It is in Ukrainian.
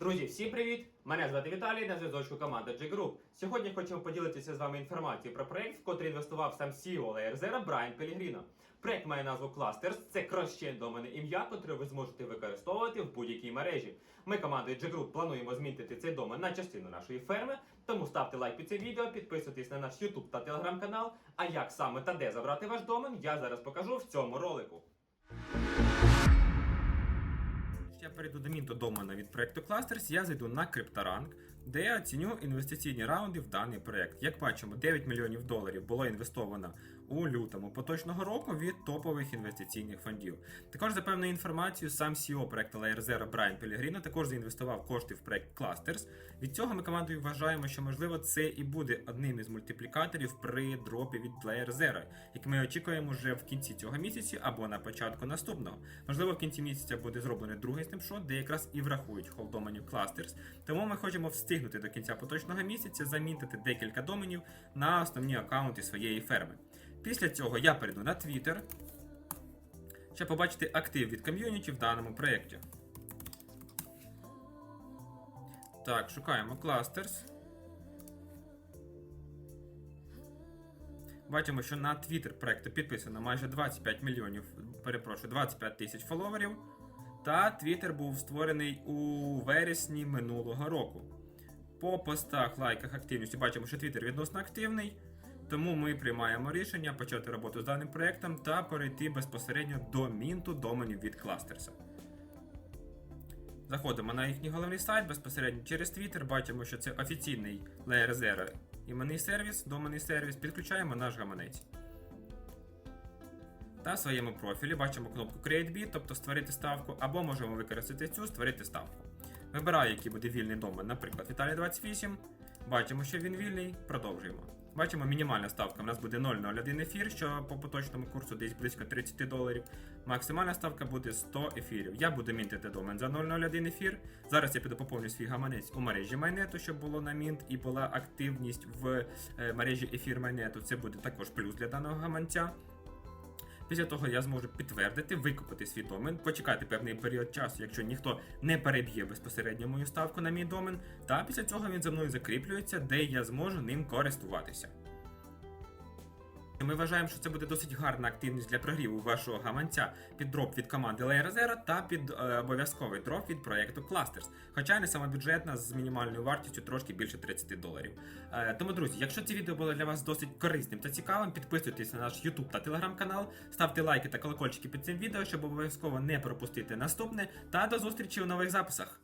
Друзі, всім привіт! Мене звати Віталій, на зв'язочку команда G Group. Сьогодні хочемо поділитися з вами інформацією про проект, в котрий інвестував сам CEO Layer Брайан Пелігріно. Проект має назву Clusters. Це крощен домене ім'я, котре ви зможете використовувати в будь-якій мережі. Ми командою G Group плануємо змінити цей домен на частину нашої ферми. Тому ставте лайк під це відео, підписуйтесь на наш YouTube та Telegram канал. А як саме та де забрати ваш домен, я зараз покажу в цьому ролику. Перейду до мінту домена від проекту Clusters, я зайду на CryptoRank, де я оціню інвестиційні раунди в даний проект. Як бачимо, 9 мільйонів доларів було інвестовано у лютому поточного року від топових інвестиційних фондів. Також за певною інформацією, сам CEO проекту Layer Zero Брайан Пелігріно також заінвестував кошти в проект Clusters. Від цього ми командою вважаємо, що можливо це і буде одним із мультиплікаторів при дропі від Layer Zero, який ми очікуємо вже в кінці цього місяці або на початку наступного. Можливо, в кінці місяця буде зроблений другий снапшот, де якраз і врахують холдоменів Clusters. Тому ми хочемо встигнути до кінця поточного місяця замінити декілька доменів на основні аккаунти своєї ферми. Після цього я перейду на Twitter, щоб побачити актив від ком'юніті в даному проєкті. Так, шукаємо Clusters. Бачимо, що на Twitter проекту підписано майже 25 мільйонів, перепрошую, 25 тисяч фоловерів. Та Twitter був створений у вересні минулого року. По постах, лайках, активності бачимо, що Twitter відносно активний. Тому ми приймаємо рішення почати роботу з даним проектом та перейти безпосередньо до мінту доменів від Clusters. Заходимо на їхній головний сайт безпосередньо через Twitter. Бачимо, що це офіційний Layer Zero іменний сервіс, доменний сервіс. Підключаємо наш гаманець. Та в своєму профілі бачимо кнопку Create Bid, тобто створити ставку, або можемо використати цю створити ставку. Вибираю, який буде вільний домен, наприклад, Віталій 28. Бачимо, що він вільний, продовжуємо. Бачимо, мінімальна ставка у нас буде 0,01 ефір, що по поточному курсу десь близько 30 доларів. Максимальна ставка буде 100 ефірів. Я буду мінтити домен за 0,01 ефір. Зараз я піду поповню свій гаманець у мережі майнету, щоб було на мінт і була активність в е, мережі ефір майнету. Це буде також плюс для даного гаманця. Після того я зможу підтвердити, викупити свій домен, почекати певний період часу, якщо ніхто не переб'є безпосередньо мою ставку на мій домен, та після цього він за мною закріплюється, де я зможу ним користуватися. Ми вважаємо, що це буде досить гарна активність для прогріву вашого гаманця під дроп від команди Layer Zero та під е, обов'язковий дроп від проєкту Clusters. Хоча не самобюджетна з мінімальною вартістю трошки більше 30 доларів. Е, тому, друзі, якщо це відео було для вас досить корисним та цікавим, підписуйтесь на наш YouTube та Telegram канал, ставте лайки та колокольчики під цим відео, щоб обов'язково не пропустити наступне. Та до зустрічі у нових записах.